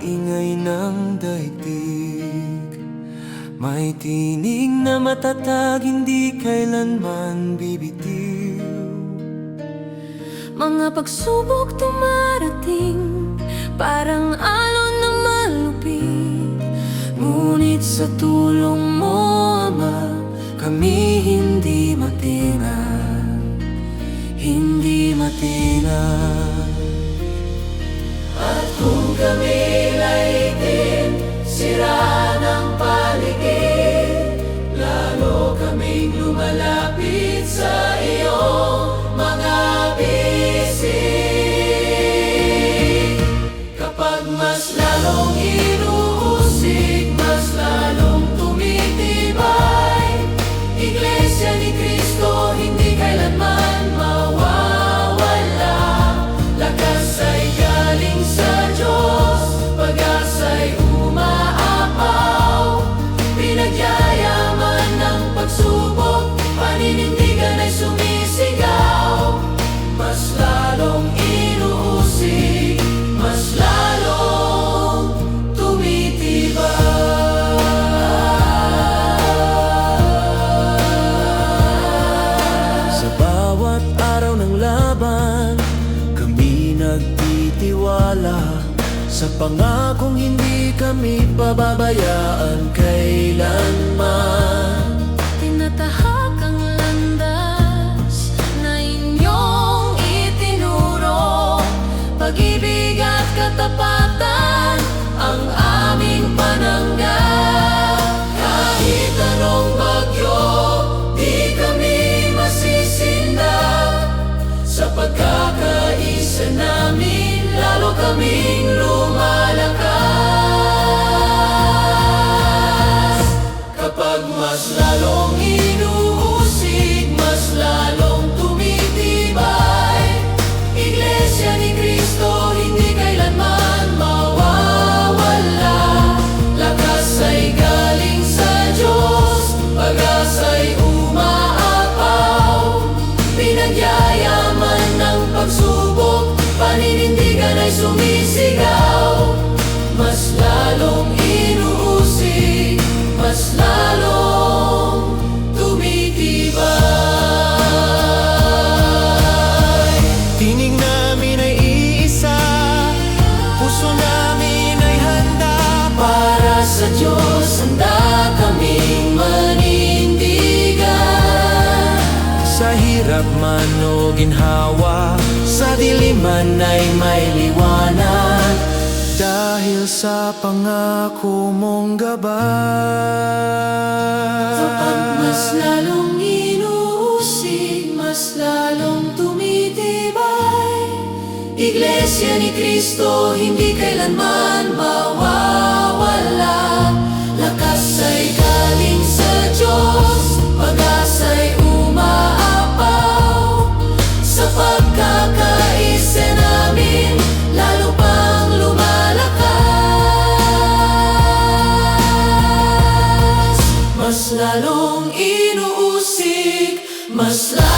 ingay ng daigdig May tinig na matatag, hindi kailanman bibitiw. Mga pagsubok dumarating Parang alon na malupit. Ngunit sa tulong mo, Ama, kami hindi matinag. Hindi matinag nagtitiwala Sa pangakong hindi kami pababayaan kailanman. Tinatahak ang landas na inyong itinuro. Pag-ibig at katapatan coming, man o ginhawa, sa diliman ay may liwanag. Dahil sa pangako mong gabay. Kapag mas lalong inuusig, mas lalong tumitibay. Iglesia ni Cristo, hindi kailanman mawawala inuusig, mas